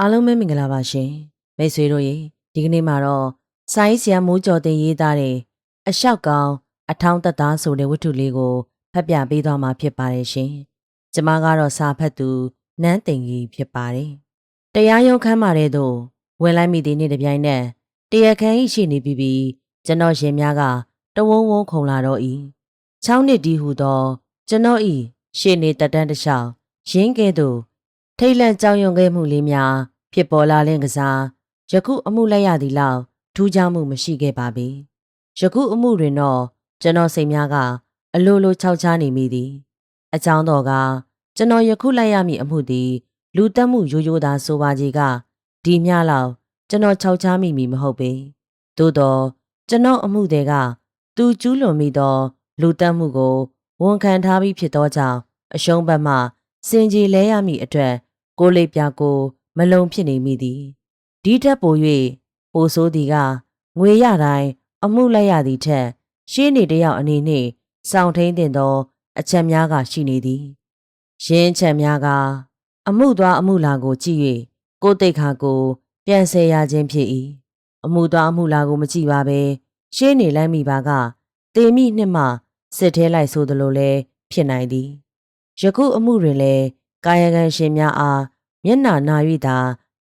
အားလုံးပဲမင်္ဂလာပါရှင်မိတ်ဆွေတို့ရေဒီကနေ့မှာတော့ဆိုင်းဆရာမိုးကျော်တင်ရေးသားတဲ့အလျှောက်ကောင်အထောင်းသက်သားဆိုတဲ့ဝတ္ထုလေးကိုဖတ်ပြပေးသွားမှာဖြစ်ပါတယ်ရှင်ကျမကတော့စာဖတ်သူနန်းတင်ကြီးဖြစ်ပါတယ်တရားရုံးခန်းမှာတဲ့သို့ဝင်လိုက်မိသည့်နေ့တစ်ပြိုင်နက်တရားခန်းဤရှိနေပြီးပြီးကျွန်တော်ရှင်များကတဝုံဝုံခုံလာတော့ဤချောင်းနှစ်ဒီဟုသောကျွန်တော်ဤရှေ့နေတက်တန်းတစ်လျှောက်ရင်းကဲ့သို့ ထိတ်လန့်ကြောက်ရွံ့ခဲ့မှုလေးများ ဖြစ်ပေါ်လာလင့်ကစားယခုအမှုလိုက်ရသည်လောက်ထူးခြားမှုမရှိခဲ့ပါပြီယခုအမှုတွင်တော့ကျွန်တော်စိတ်များကအလိုလိုခြောက်ခြားနေမိသည်အကြောင်းတော်ကကျွန်တော်ယခုလိုက်ရမည့်အမှုသည် လူတက်မှုရိုးရိုးသာဆိုပါကြီးကဒီမျှလောက်ကျွန်တော်ခြောက်ခြားမိမည်မဟုတ်ပေသို့တော့ကျွန်တော်အမှုတွေကသူကျူးလွန်မိသော လူတက်မှုကိုဝန်ခံထားပြီးဖြစ်သောကြောင့်အရှုံးဘက်မှစင်ကြီးလဲရမည့်အတွက် ကိုယ်လေးပြကို မလုံဖြစ်နေမိသည်ဒီထက်ပို၍ပိုဆိုးသည်ကငွေရတိုင်းအမှုလိုက်ရသည်ထက်ရှင်းနေတယောက်အနေနှင့်စောင့်ထိန်တင်သော အချက်များကရှိနေသည်ရင်းချက်များကအမှုသွားအမှုလာကိုကြည့်၍ကိုယ်တိတ်ခါကို ပြန်ဆယ်ရခြင်းဖြစ်၏အမှုသွားအမှုလာကိုမကြည့်ပါပဲရှင်းနေလိုက်မိပါကတေမိနှစ်မှစစ်ထဲလိုက်ဆိုသလိုလဲဖြစ်နိုင်သည်ယခုအမှုတွင်လည်း ကာယကံရှင်များအားမျက်နှာနာ၍သာ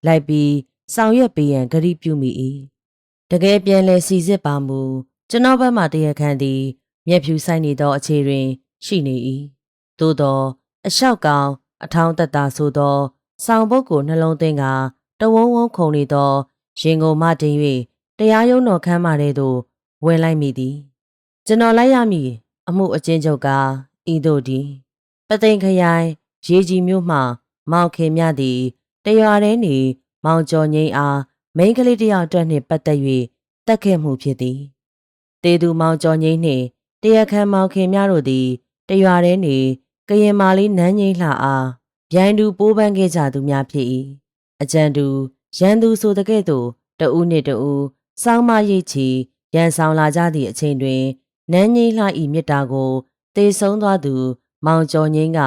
လိုက်ပြီးဆောင်ရွက်ပေးရန်ဂရုပြုမိ၏တကယ်ပြန်လဲစီစစ်ပါမူကျွန်တော်ဘက်မှတရားခံသည် မျက်ဖြူဆိုင်နေသောအခြေတွင် ရှိနေ၏သို့သောအလျှောက်ကောင်အထောင်းသက်သာဆိုသောဆောင်ပုတ်ကိုနှလုံးသွင်းကတဝုံဝုံခုန်နေသောရင်ကုန်မှတင်၍တရားရုံးတော်ခန်းမထဲသို့ဝင်လိုက်မိသည် ကျွန်တော်လိုက်ရမည်အမှုအချင်းချုပ်ကဤသို့သည်ပသိမ်ခရိုင် ရေကြီးမြို့မှ မောင်ခင်မြသည်တရွာထဲနေမောင်ကျော်ငိမ့်အားမိန်းကလေးတစ်ယောက်အတွက်နှင့်ပတ်သက်၍တက်ခဲ့မှုဖြစ်သည်တေသူမောင်ကျော်ငိမ့်နှင့်တရားခံမောင်ခင်မြတို့သည်တရွာထဲနေကရင်မာလေးနန်းငိမ့်လှအားဗျိုင်းသူပိုးပန်းခဲ့ကြသူများဖြစ်၏အကြံတူရန်သူဆိုတဲ့ကဲ့သို့တဦးနှင့်တဦးစောင်းမရိတ်ချီရန်ဆောင်လာကြသည့်အချိန်တွင်နန်းငိမ့်လှ၏မြစ်တာကိုတေဆုံးသွားသူ မောင်ကျော်ငိမ့်က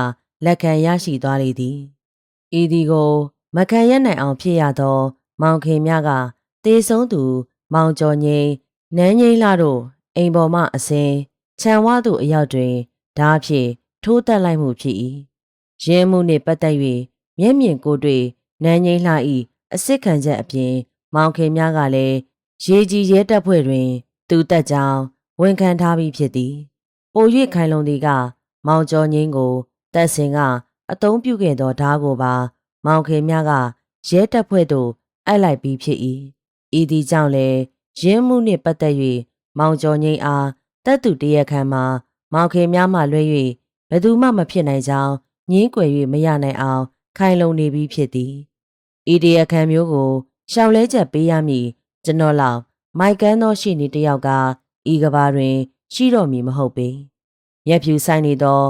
လက်ခံရရှိသွားလေသည်ဤဒီကိုမခံရနိုင်အောင်ဖြစ်ရသော မောင်ခင်မြကတေဆုံးသူ မောင်ကျော်ငိမ့်နန်းငိမ့်လာတို့အိမ်ပေါ်မှအစင်ခြံဝါသို့အရောက်တွင်ဓားဖြင့်ထိုးတက်လိုက်မှုဖြစ်၏ရင်းမှုနှင့်ပတ်သက်၍မျက်မြင်ကိုယ်တွေ့နန်းငိမ့်လှ၏အစ်စ်ခံချက်အပြင် မောင်ခင်မြကလည်းရေကြီးရဲတပ်ဖွဲ့တွင် သူတက်ကြောင်းဝန်ခံထားပြီးဖြစ်သည်ပို၍ခိုင်လုံသည်က မောင်ကျော်ငိမ့်ကို တက်စင်ကအတုံးပြုခဲ့သောဓားကိုပါ မောင်ခင်မြကရဲတပ်ဖွဲ့သို့အပ်လိုက်ပြီးဖြစ်၏ဤသည်ကြောင့်လည်းရင်းမှုနှင့်ပတ်သက်၍မောင်ကျော်ငိမ့်အားတပ်သူတရက်ခံမှာမောင်ခင်မြမှလွှဲ၍ဘယ်သူမှမဖြစ်နိုင်ကြောင်းညင်းကွယ်၍မရနိုင်အောင်ခိုင်လုံနေပြီးဖြစ်သည်ဤတရက်ခံမျိုးကိုရှောင်လဲချက်ပေးရမည်ကျွန်တော်လောက်မိုက်ကန်းသောရှိနေတယောက်ကဤကဘာတွင် ရှိတော့မည်မဟုတ်ပေမျက်ဖြူဆိုင်နေသော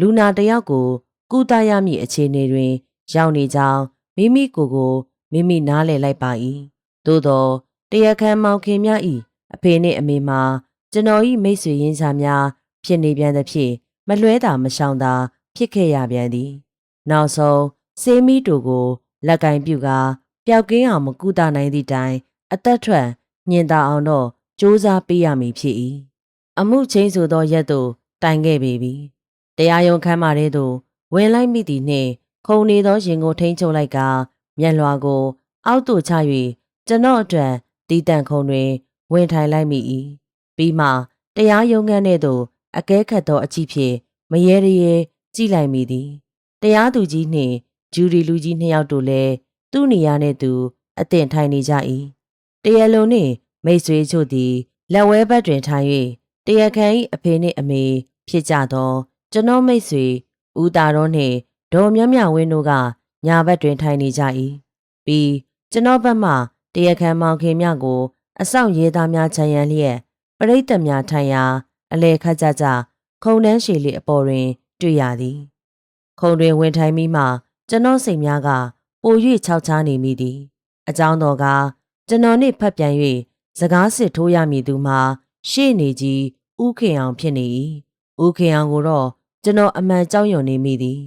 လူနာတယောက်ကို ကုသရမည့်အခြေအနေတွင် ရောက်နေကြောင်းမိမိကိုယ်ကိုမိမိနားလည်လိုက်ပါ၏သို့သောတရားခံမောင်ခင်များ၏အဖေနှင့်အမေမှာကျွန်တော်၏မိတ်ဆွေရင်းချာများဖြစ်နေပြန်သဖြင့်မလွဲတာမရှောင်သာဖြစ်ခဲ့ရပြန်သည် နောက်ဆုံးစေးမီတို့ကိုလက်ကင်ပြုကာပျောက်ကင်းအောင်မကူတာနိုင်သည့်တိုင် အသက်ထွက်ညင်သာအောင်တော့စ조사ပေးရမည်ဖြစ်၏အမှုချင်းဆိုသောရက်သို့တိုင်ခဲ့ပေပြီ တရားရုံးခန်းမထဲသို့ဝင်လိုက်မိသည်နှင့်ခုံနေသောရင်ကိုထိန်းချုပ်လိုက်ကမျက်လွှာကို အောက်သို့ချ၍ကျွန်တော်အတွက်တီးတန့်ခုံတွင် ဝင်ထိုင်လိုက်မိ၏ပြီးမှတရားရုံးခန်းထဲသို့အကဲခတ်သောအကြည့်ဖြင့်မရေရရဲကြည့်လိုက်မိသည်တရားသူကြီးနှင့်ဂျူရီလူကြီးနှစ်ယောက်တို့လည်းသူ့နေရာနှင့်သူအသင်ထိုင်နေကြ၏တရားလုံးနှင့်မိတ်ဆွေချို့သည်လက်ဝဲဘက်တွင်ထိုင်၍တရားခံ၏အဖေနှင့်အမေဖြစ်ကြသော ကျွန်တော်မိတ်ဆွေဦးတာတော်နှင့်ဒေါ်မြမြဝင်းတို့ကညာဘက်တွင်ထိုင်နေကြ၏ပြီးကျွန်တော်ဘက်မှတရားခံမောင်ခင်မြကို အဆောင်ရေးသားများခြံရန်လျက်ပရိသတ်များထိုင်ရာ အလဲခတ်ကြကြခုံတန်းရှည်လေးအပေါ်တွင် တွေ့ရသည် ခုံတွင်ဝင်ထိုင်ပြီးမှကျွန်တော်စိတ်များကပို၍ခြောက်ခြားနေမိသည် အကြောင်းတော်ကကျွန်တော်နှင့်ဖတ်ပြန်၍စကားစစ်ထိုးရမည်သူမှာရှေ့နေကြီးဥခင်အောင်ဖြစ်နေ၏ဥခင်အောင်ကိုတော့ ကျွန်တော်အမှန်ကြောက်ရွံ့နေမိသည်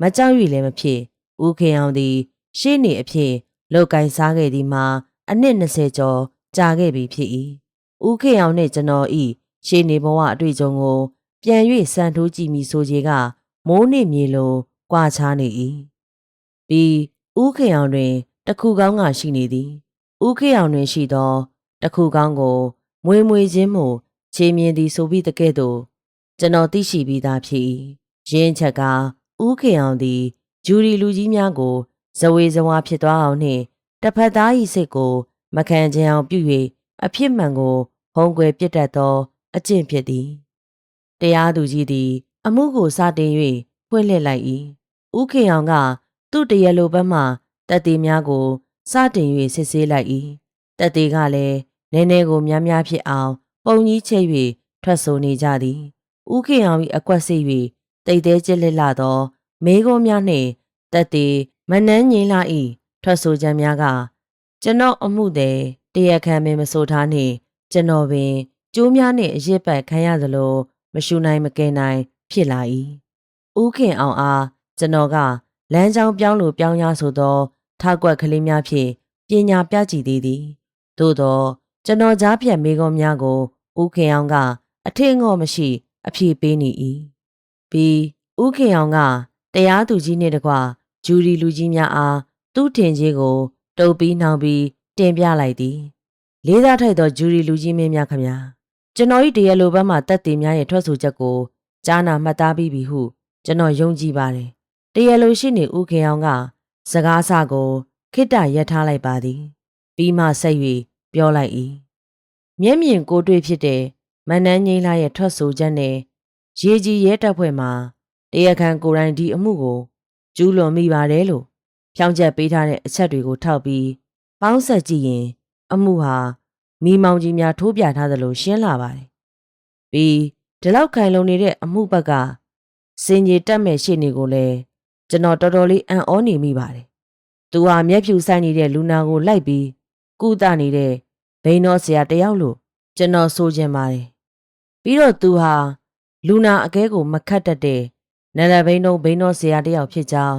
မကြောက်ရွံ့လည်းမဖြစ်ဥခင်အောင်သည် ရှေ့နေအဖြစ်လောက်ကင်စားခဲ့သည်မှာအနှစ်20ကျော်ကြာခဲ့ပြီဖြစ်၏ဦးခေအောင်နှင့်ကျွန်တော်ဤရှေးနေဘဝအတွေ့အကြုံကို ပြန်၍စံထိုးကြည့်မိဆိုကြီးကမိုးနှင့်မြေလိုကွာခြားနေ၏ပြီးဦးခေအောင်တွင်တခုကောင်းကရှိနေသည်ဦးခေအောင်တွင်ရှိသော တခုကောင်းကိုမွေမွေချင်းမှုချေမြင်သည်ဆိုပြီးတကဲ့သို့ ကျွန်တော်သိရှိပြီးသားဖြစ်၏ရင်းချက်ကဦးခေအောင်သည်ဂျူရီလူကြီးများကိုဇဝေဇဝါဖြစ်သွားအောင်နှင့်တစ်ဖက်သား၏စိတ်ကို မခံချင်အောင်ပြု၍အဖြစ်မှန်ကိုဟုံးကွယ်ပြစ်တတ်သော အကျင့်ဖြစ်သည်တရားသူကြီးသည် အမှုကိုစတင်၍ဖွင့်လှစ်လိုက်၏ဦးခေအောင်က သူ့တရလိုဘက်မှတက်သေးများကိုစတင်၍စစ်ဆေးလိုက်၏တက်သေးကလည်းနည်းနည်းကိုများများဖြစ်အောင် ပုံကြီးချိတ်၍ထွက်ဆိုနေကြသည် ဦးခေအောင်၏အကွက်စိတ်၍တိတ်သေးကျစ်လက်လာသောမေးခွန်းများနှင့်တက်သေးမနှမ်းငိမ့်လာ၏ထွက်ဆိုချက်များကကျွန်တော်အမှုသည်တရခံမင်းမဆိုထားနှင့်ကျွန်တော်ပင်ကျိုးများနှင့်အရစ်ပတ်ခံရသလိုမရှူနိုင်မကယ်နိုင် ဖြစ်လာ၏ဦးခင်အောင်အားကျွန်တော်ကလမ်းကြောင်းပြောင်းလို့ပြောင်းရဆိုသောထောက်ကွက်ကလေးများဖြင့်ပညာပြကြည့်သေးသည်သို့သော ကျွန်တော်ကြားဖြတ်မိကုံးများကိုဦးခင်အောင်ကအထင်ငေါ့မရှိ အပြေပေးနေ၏ပြီးဦးခင်အောင်ကတရားသူကြီးနှင့်တကွဂျူရီလူကြီးများအားသူ့ထင်ကြီးကိုတုပ်ပြီးနှောင်ပြီးတင်ပြလိုက်သည်လေးစားထိုက်သောဂျူရီလူကြီးမင်းများခမညာကျွန်တော်၏တရားလိုဘက်မှတက်တည်များရဲ့ထွက်ဆိုချက်ကိုကြားနာမှတ်သားပြီးပြီဟု ကျွန်တော်ယုံကြည်ပါတယ်တရားလိုရှိနေဦးခင်အောင်ကစကားအစကိုခိတ္တရက်ထားလိုက်ပါသည် ပြီးမှဆက်၍ပြောလိုက်၏မျက်မြင်ကိုတွေ့ဖြစ်တဲ့ မန္တန်းငိမ့်လာရဲ့ထွက်ဆိုချက်နဲ့ရေကြီးရဲတပ်ဖွဲ့မှာတရားခံကိုယ်တိုင်ဒီအမှုကိုကျူးလွန်မိပါတယ်လို့ဖြောင်းချက်ပေးထားတဲ့အချက်တွေကိုထောက်ပြီးပေါင်းဆက်ကြည့်ရင် အမှုဟာမိမောင်ကြီးများထိုးပြထားသလိုရှင်းလာပါတယ်။ပြီးဒီလောက်ခိုင်လုံနေတဲ့အမှုဘက်ကစင်ကြီးတက်မဲ့ရှေ့နေကိုလည်းကျွန်တော်တော်တော်လေးအံ့ဩနေမိပါတယ်။သူဟာမျက်ဖြူဆိုင်နေတဲ့လူနာကိုလိုက်ပြီးကုသနေတဲ့ဘိန်းတော်ဆရာတယောက်လို့ကျွန်တော်ဆိုချင်ပါတယ်။ ပြီးတော့သူဟာလူနာအကဲကို မခတ်တတ်တဲ့နန္ဒဘိန်းတော်ဘိန်းတော်ဆရာတယောက်ဖြစ်ကြောင်း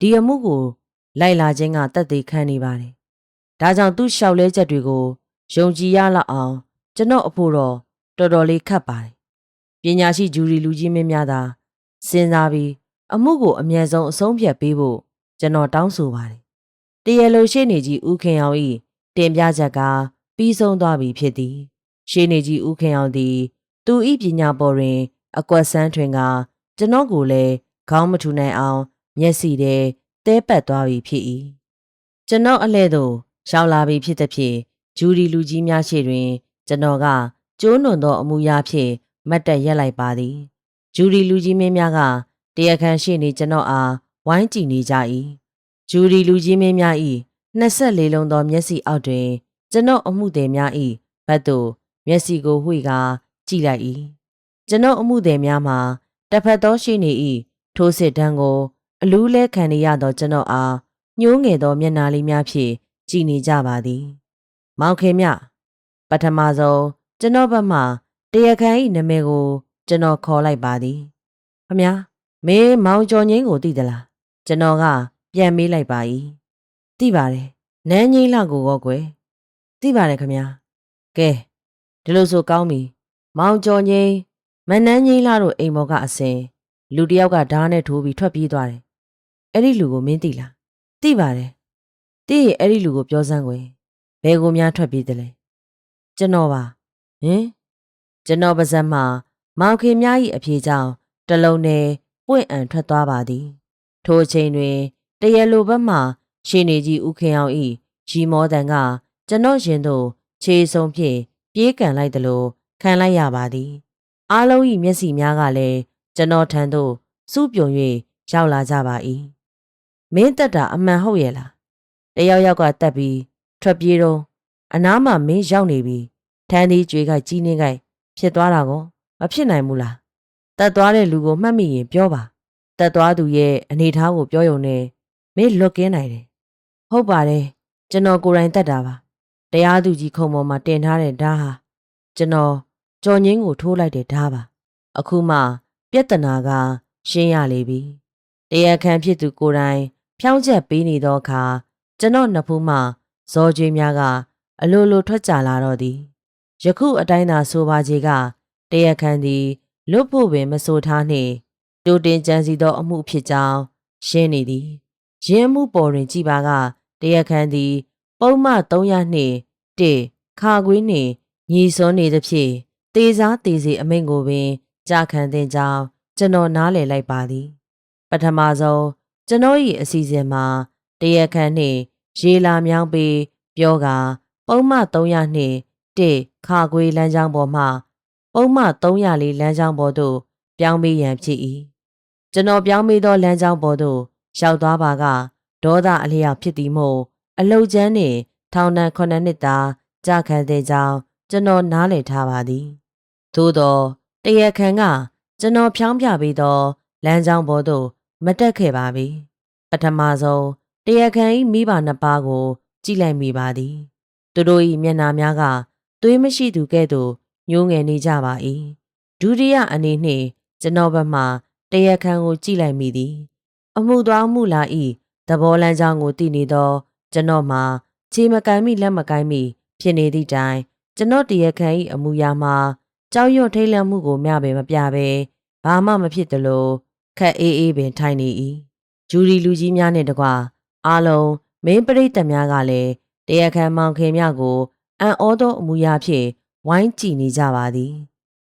ဒီအမှုကို လိုက်လာခြင်းကတက်သေးခံနေပါတယ်။ဒါကြောင့်သူ့လျှောက်လဲချက်တွေကိုယုံကြည်ရလောက်အောင်ကျွန်တော်အဖို့တော့တော်တော်လေးခတ်ပါတယ်။ပညာရှိဂျူရီလူကြီးမင်းများသာစဉ်းစားပြီးအမှုကိုအမြန်ဆုံးအဆုံးဖြတ်ပေးဖို့ကျွန်တော်တောင်းဆိုပါတယ်။တရလိုရှေ့နေကြီးဦးခင်အောင်၏တင်ပြချက်ကပြီးဆုံးသွားပြီဖြစ်သည်။ရှေ့နေကြီးဦးခင်အောင်သည် သူ၏ပညာပေါ်တွင် အကွက်ဆန်းထွင်ကကျွန်တော်ကိုလည်းခေါင်းမထူနိုင်အောင် မျက်စိထဲတဲပတ်သွားပြီဖြစ်၏ကျွန်တော်အလဲ့သို့ရောက်လာပြီဖြစ်သည်ဖြင့်ဂျူရီလူကြီးများရှေ့တွင် ကျွန်တော်ကကျိုးနွန်သောအမှုရာဖြင့်မတ်တက်ရက်လိုက်ပါသည်ဂျူရီလူကြီးမင်းများကတရားခံရှိနေကျွန်တော်အားဝိုင်းကြည့်နေကြ၏ဂျူရီလူကြီးမင်းများ၏24လုံးသောမျက်စိအောက်တွင် ကျွန်တော်အမှုသည်များ၏ဘတ်သို့မျက်စိကိုဝှေ့ကာ ကြည့်လိုက်၏ကျွန်တော်အမှုသည်များမှာတစ်ဖက်သောရှိနေ၏ထိုးစစ်တန်းကို အလူးလဲခံနေရသောကျွန်တော်အားညှိုးငယ်သောမျက်နာလေးများဖြင့်ကြည်နေကြပါသည်။မောင်ခင်မြပထမဆုံးကျွန်တော်ဘက်မှတရားခံ၏နာမည်ကို ကျွန်တော်ခေါ်လိုက်ပါသည်။ခမညာမင်းမောင်ကျော်ငင်းကိုသိသလား။ကျွန်တော်က ပြန်မေးလိုက်ပါ၏။သိပါတယ်။နန်းငင်းလှကိုရောကွယ်။သိပါတယ်ခမညာ။ကဲဒီလိုဆိုကောင်းပြီ။ မောင်ကျော်ငင်းမနန်းငင်းလှတို့အိမ်ဘော်ကအစင်လူတယောက်ကဓားနဲ့ထိုးပြီးထွက်ပြေးသွားတယ်။အဲ့ဒီလူကိုမင်းသိလား။သိပါတယ်။သိရင်အဲ့ဒီလူကိုပြောစမ်းကွယ်။ဘယ်ကိုများထွက်ပြေးတယ်လဲ။ကျွန်တော်ပါ။ဟင်ကျွန်တော်ပါဇက်မှာမောင်ခင်များ၏အဖြေကြောင့်တလုံးနဲ့ပွင့်အံထွက်သွားပါသည်။ထိုအချိန်တွင်တရလိုဘက်မှရှင်းနေကြီးဦးခင်အောင်၏ရီမောတန်ကကျွန်တော်ရင်တို့ခြေစုံဖြင့်ပြေးကန်လိုက်သလို ခံလိုက်ရပါသည်။အားလုံး၏မျက်စိများကလည်းကျွန်တော်ထံသို့စုပြုံ၍ရောက်လာကြပါ၏မင်းတက်တာအမှန်ဟုတ်ရဲ့လားတယောက်ယောက်ကတက်ပြီးထွက်ပြေးတော့အနားမှာမင်းရောက်နေပြီထန်းသေးကြွေးကကြီးနေကြဖြစ်သွားတာကောမဖြစ်နိုင်ဘူးလားတက်သွားတဲ့လူကိုမှတ်မိရင်ပြောပါတက်သွားသူရဲ့အနေထားကိုပြောရုံနဲ့မင်းလွတ်ကင်းနိုင်တယ်ဟုတ်ပါတယ်ကျွန်တော်ကိုယ်တိုင်တက်တာပါတရားသူကြီးခုံပေါ်မှာတင်ထားတဲ့ဓာတ်ဟာကျွန်တော် ကြော်ငင်းကိုထိုးလိုက်တဲ့ဓာတ်ပါအခုမှပြဿနာက ရှင်းရလေပြီတရားခံဖြစ်သူကိုယ်တိုင် ဖြောင်းချက်ပေးနေသောအခါကျကျွန်တော်နှစ်ဖူးမှဇော်ကြွေးများကအလိုလိုထွက်ကြလာတော့သည်ယခုအတိုင်းသာဆိုပါကြီးကတရက်ခန့်သည်လွတ်ဖို့ပင်မဆိုထားနှင့်တူတင်ကြံစီသော အမှုဖြစ်ကြောင်းရှင်းနေသည်ရင်းမှုပေါ်တွင်ကြည်ပါကတရက်ခန့်သည် ပုံမှ300နှင့်1ခါခွေးနှင့်ညီစွန်းနေသဖြင့် တေစားတေစီအမိန့်ကိုပင်ကြာခံတဲ့ကြောင်းကျွန်တော်နားလည်လိုက်ပါသည် ပထမဆုံးကျွန်တော်၏အစီအစဉ်မှာတရက်ခန့်နှင့်ရေလာမြောင်းပြီးပြောကပုံမှ300နှင့်1ခါခွေးလမ်းကြောင်းပေါ်မှပုံမှ300လေးလမ်းကြောင်းပေါ်သို့ပြောင်းမေးရန်ဖြစ်၏ကျွန်တော်ပြောင်းမေးသောလမ်းကြောင်းပေါ်သို့ရောက်သွားပါကဒေါသအလျောက်ဖြစ်သည်မို့အလုတ်ချမ်းနှင့်ထောင်ဒဏ်9နှစ်သာကြာခံတဲ့ကြောင်းကျွန်တော်နားလည်ထားပါသည် သို့သောတရက်ခန့်ကကျွန်တော်ဖြောင်းပြပေးသောလမ်းကြောင်းပေါ်သို့မတက်ခဲ့ပါပြီပထမဆုံးတရက်ခန့်၏မိဘနှစ်ပါးကို ကြည့်လိုက်မိပါသည်သူတို့၏မျက်နှာများကသွေးမရှိသူကဲ့သို့ညှိုးငယ်နေကြပါ၏ဒုတိယအနေနှင့်ကျွန်တော်ဘက်မှတရက်ခန့်ကိုကြည့်လိုက်မိသည် အမှုသွားမှုလာ၏သဘောလမ်းကြောင်းကိုသိနေသော ကျွန်တော်မှာခြေမကိုင်းမိလက်မကိုင်းမိဖြစ်နေသည့်တိုင်ကျွန်တော်တရခန့်၏အမူအရာမှာ ကြောက်ရွံ့ထိတ်လန့်မှုကိုမျှပဲမပြဘဲဘာမှမဖြစ်သလိုခက်အေးအေးပင်ထိုင်နေ၏ဂျူရီလူကြီးများနှင့်တကွအားလုံးမင်းပရိသတ်များကလည်းတရခန့်မောင်ခင်မြကိုအံ့ဩသောအမူအရာဖြင့်ဝိုင်းကြည့်နေကြပါသည်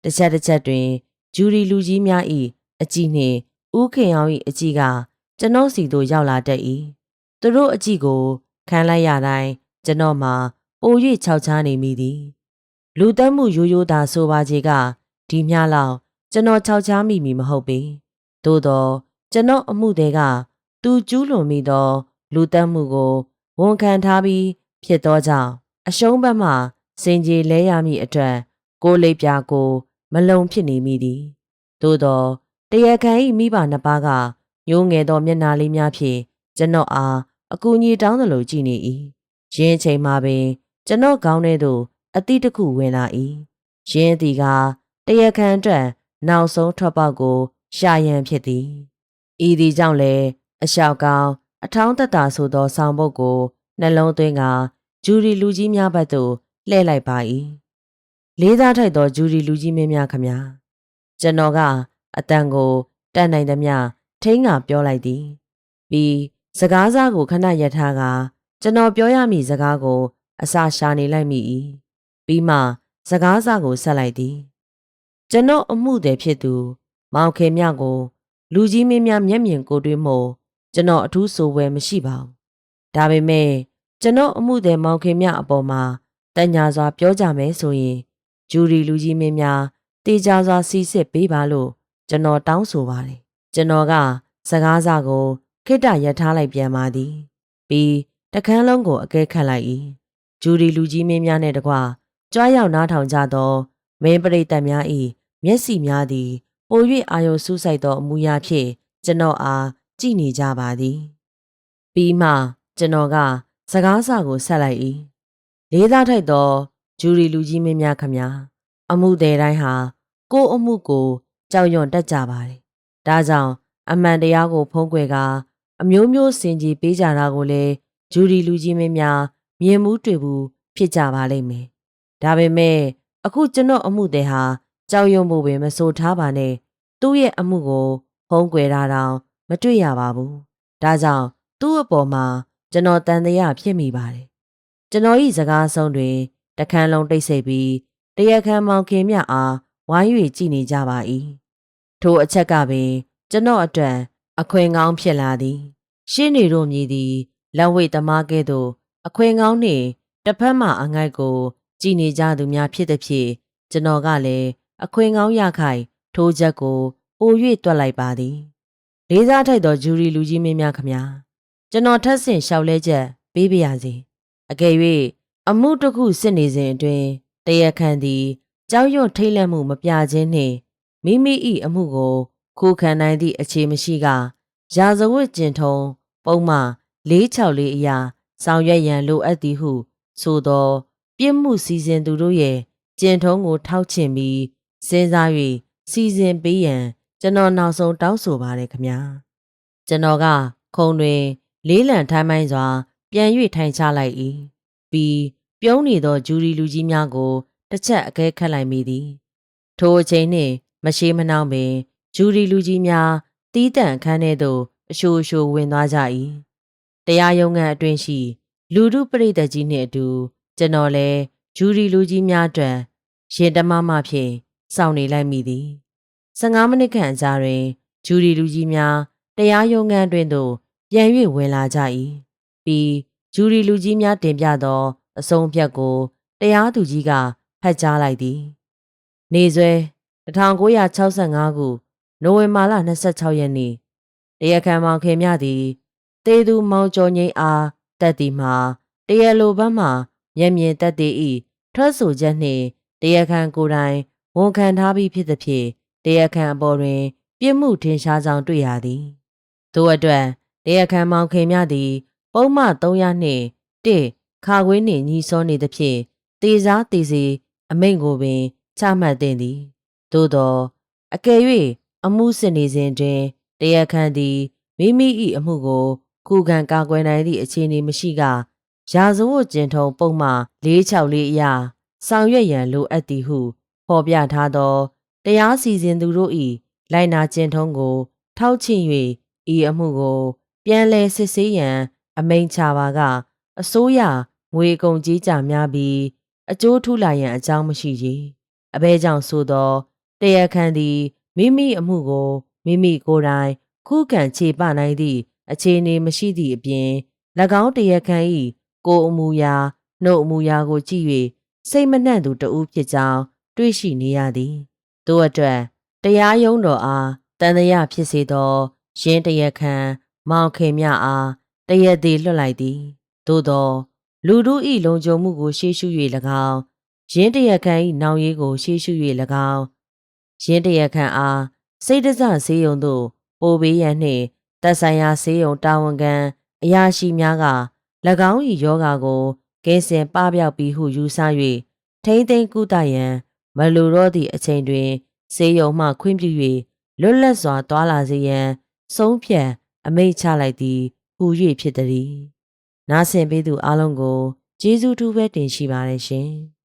တစ်ချက်တစ်ချက်တွင်ဂျူရီလူကြီးများ၏အကြည့်နှင့်ဥခင်အောင်၏အကြည့်ကကျွန်တော်စီသို့ရောက်လာတတ်၏သူတို့အကြည့်ကိုခံလိုက်ရတိုင်းကျွန်တော်မှာပို၍ခြောက်ချားနေမိသည် လူတက်မှုရိုးရိုးသာဆိုပါကြီးကဒီမျှလောက်ကျွန်တော်ခြောက်ချားမိမီမဟုတ်ပေသို့တော့ကျွန်တော်အမှုတွေကသူကျူးလွန်မိသော လူတက်မှုကိုဝန်ခံထားပြီးဖြစ်သောကြောင့်အရှုံးဘက်မှစင်ကြီးလဲရမည့်အတွက်ကိုလိပ်ပြာကို မလုံဖြစ်နေမိသည်သို့တော့တရခန်ဤမိဘနှစ်ပါးကညိုးငယ်သောမျက်နာလေးများဖြင့်ကျွန်တော်အားအကူအညီတောင်းသလိုကြည့်နေ၏ရင်းချိန်မှာပင် ကျွန်တော်ခေါင်းထဲသို့ အတိတစ်ခုဝင်လာ၏ရင်းသည်ကတရခန်အတွက်နောက်ဆုံးထွက်ပေါက်ကို ရှာရန်ဖြစ်သည်ဤသည်ကြောင့်လည်းအလျှောက်ကောင်းအထောင်းသက်သာဆိုသောဆောင်းပုတ်ကိုနှလုံးသွင်းကဂျူရီလူကြီးများဘက်သို့လှည့်လိုက်ပါ၏လေးသားထိုက်သောဂျူရီလူကြီးမင်းများခမညာကျွန်တော်ကအတန်ကိုတတ်နိုင်သမျှထိန်းကပြောလိုက်သည်ပြီးစကားစားကိုခဏရထားကကျွန်တော်ပြောရမည့်စကားကို အစာရှာနေလိုက်မိ၏ ပြီးမှစကားစားကိုဆက်လိုက်သည်ကျွန်တော်အမှုသည်ဖြစ်သူ မောင်ခင်မြကို လူကြီးမင်းများမျက်မြင်ကိုတွေ့မို့ကျွန်တော်အထူးဆိုဝယ်မရှိပါဘူးဒါပေမဲ့ကျွန်တော်အမှုသည်မောင်ခင်မြအပေါ်မှာတညာစွာပြောကြမယ်ဆိုရင်ဂျူရီလူကြီးမင်းများတေချာစွာစီစစ်ပေးပါလို့ကျွန်တော်တောင်းဆိုပါတယ်ကျွန်တော်ကစကားစာကိုခိတ္တရထားလိုက်ပြန်ပါသည် ပြီးတခန်းလုံးကိုအကဲခတ်လိုက်၏ဂျူရီလူကြီးမင်းများနဲ့တကွ ကြွားရောက်နားထောင်ကြသောမင်းပရိသတ်များ၏မျက်စိများသည်ပို၍အာရုံစူးစိုက်သောအမူအရာဖြင့်ကျွန်တော်အားကြည့်နေကြပါသည်ပြီးမှကျွန်တော်ကစကားစာကိုဆက်လိုက်၏လေးသားထိုက်သောဂျူရီလူကြီးမင်းများခမညာအမှုတွေတိုင်းဟာကိုယ်အမှုကိုကြောက်ရွံ့တတ်ကြပါတယ်ဒါကြောင့်အမှန်တရားကိုဖုံးကွယ်ကာအမျိုးမျိုးစင်ကြီးပေးကြတာကိုလည်းဂျူရီလူကြီးမင်းများမြင်မှုတွေ့ဘူးဖြစ်ကြပါလိမ့်မယ်။ ဒါပေမဲ့အခုကျွန်တော်အမှုတွေဟာကြောက်ရွံ့မှုပဲမဆိုထားပါနဲ့သူ့ရဲ့အမှုကိုဖုံးကွယ်တာတောင်မတွေ့ရပါဘူး။ဒါကြောင့်သူ့အပေါ်မှာကျွန်တော်တန်တရားဖြစ်မိပါတယ်။ကျွန်တော်ဤစကားဆုံးတွင်တခန်းလုံးတိတ်ဆိတ်ပြီးတရခမ်းမောင်ခင်မြအားဝိုင်း၍ကြည်နေကြပါ၏။ထိုအချက်ကပင် ကျွန်တော်အတွက်အခွင့်ကောင်းဖြစ်လာသည် ရှင်းနေတို့မြည်သည်လက်ဝိတ်သမားကဲ့သို့အခွင့်ကောင်းနှင့်တစ်ဖက်မှအငိုက်ကို ကြည်နေကြသူများဖြစ်သည်ဖြင့်ကျွန်တော်ကလည်းအခွင့်ကောင်းရခိုင်ထိုးချက်ကိုပို၍တွက်လိုက်ပါသည်လေးစားထိုက်သောဂျူရီလူကြီးမင်းများခမညာကျွန်တော်ထပ်ဆင့်လျှောက်လဲချက်ပေးပါရစေအကယ်၍အမှုတစ်ခုစစ်နေစဉ်အတွင်းတရခန့်သည်ကြောက်ရွံ့ထိတ်လန့်မှုမပြခြင်းနှင့်မိမိ၏အမှုကိုခိုးခံနိုင်သည့်အခြေမရှိကရာဇဝတ်ကျင်ထုံပုံမှ464အရာဆောင်ရွက်ရန်လိုအပ်သည်ဟု ဆိုသော ပြစ်မှုစီစဉ်သူတို့ရဲ့ကျင်ထုံကို ထောက်ချင်ပြီးစဉ်းစား၍စီစဉ်ပေးရန်ကျွန်တော်နောက်ဆုံးတောင်းဆိုပါတယ်ခမညာကျွန်တော်ကခုံတွင် လေးလံထိုင်းမိုင်းစွာ ပြန်၍ထိုင်ချလိုက်၏ပြီးပြုံးနေသောဂျူရီလူကြီးများကိုတစ်ချက်အကဲခတ်လိုက်မိသည် ထိုအချိန်နှင့်မရှိမနှောင်းပင်ဂျူရီလူကြီးများတီးတန့်အခန်းထဲသို့အရှိုအရှိုဝင်သွားကြ၏တရားရုံးခန်းအတွင်းရှိ လူမှုပရိသတ်ကြီးနှင့်အတူ ကျွန်တော်လည်းဂျူရီလူကြီးများအတွက်ရင်တမမဖြင့်စောင့်နေလိုက်မိသည်15မိနစ်ခန့်အကြာတွင်ဂျူရီလူကြီးများတရားရုံးခန်းတွင်သို့ပြန်၍ဝင်လာကြ၏ပြီးဂျူရီလူကြီးများတင်ပြသောအဆုံးအဖြတ်ကိုတရားသူကြီးကဖတ်ကြားလိုက်သည်နေဆွဲ1965ခုနိုဝင်ဘာလ26ရက်နေ့တရားခံမောင်ခင်မြသည်တေသူမောင်ကျော်ငိမ့်အားတက်သည်မှာတရားလိုဘက်မှ မျက်မြင်တက်သည်ဤထွက်ဆိုချက်နှင့်တရားခံကိုယ်တိုင်ဝန်ခံထားပြီးဖြစ်သဖြင့်တရားခံအပေါ်တွင် ပြစ်မှုထင်ရှားကြောင်းတွေ့ရသည်ထို့အတွက်တရားခံမောင်ခင်မြသည် ပုံမှန်300နှင့်1ခါခွေးနှင့်ညီစောနေသဖြင့်တေစားတေစီအမိန့်ကိုပင်ချမှတ်သင့်သည်သို့သောအကယ်၍အမှုစစ်နေစဉ်တွင်တရားခံသည်မိမိ၏အမှုကိုခုခံကာကွယ်နိုင်သည့်အခြေအနေမရှိက ရာဇဝတ်ကျင်ထုံပုံမှ464အရာဆောင်ရွက်ရန်လိုအပ်သည်ဟုဖော်ပြထားသောတရားစီရင်သူတို့၏လိုက်နာကျင့်ထုံးကို ထောက်ချ၍ဤအမှုကို ပြန်လည်စစ်ဆေးရန် အမိန့်ချပါက အစိုးရငွေကုန်ကြီးကြများပြီးအကျိုးထူလာရန်အကြောင်းမရှိချေအဘဲကြောင့်ဆိုသောတရားခံသည်မိမိအမှုကိုမိမိကိုယ်တိုင်ခုခံခြေပနိုင်သည့်အခြေအနေမရှိသည့်အပြင်၎င်းတရားခံ၏ ကိုယ်အမူအရာနှုတ်အမူအရာကိုကြည့်၍စိတ်မနှံ့သူတဦးဖြစ်ကြောင်းတွေ့ရှိနေရသည်တို့အတွက်တရားရုံးတော်အားတန်တရားဖြစ်စေသောရင်းတရားခံမောင်ခင်မြအားတရက်သေးလွှတ်လိုက်သည်သို့သော လူတို့၏လုံခြုံမှုကိုရှေ့ရှု၍၎င်းရင်းတရားခံ၏နောင်ရေးကိုရှေ့ရှု၍၎င်းရင်းတရားခံအားစိတ်တစဆေးရုံသို့ပို့ပေးရန်နှင့်သက်ဆိုင်ရာဆေးရုံတာဝန်ခံအရာရှိများက၎ င်း၏ယောဂါကိုကဲစင်ပပျောက်ပြီးဟုယူဆ၍ထိမ့်သိမ်းကုသရန်မလိုတော့သည့်အချိန်တွင်ဆေးရုံမှခွင့်ပြု၍လွတ်လပ်စွာတွာလာစေရန်ဆုံးဖြတ်အမိန့်ချလိုက်သည်ဟူ၍ဖြစ်သည်။နားဆင်ပေးသူအလုံးကိုကျေးဇူးတူပဲတင်ရှိပါတယ်ရှင်။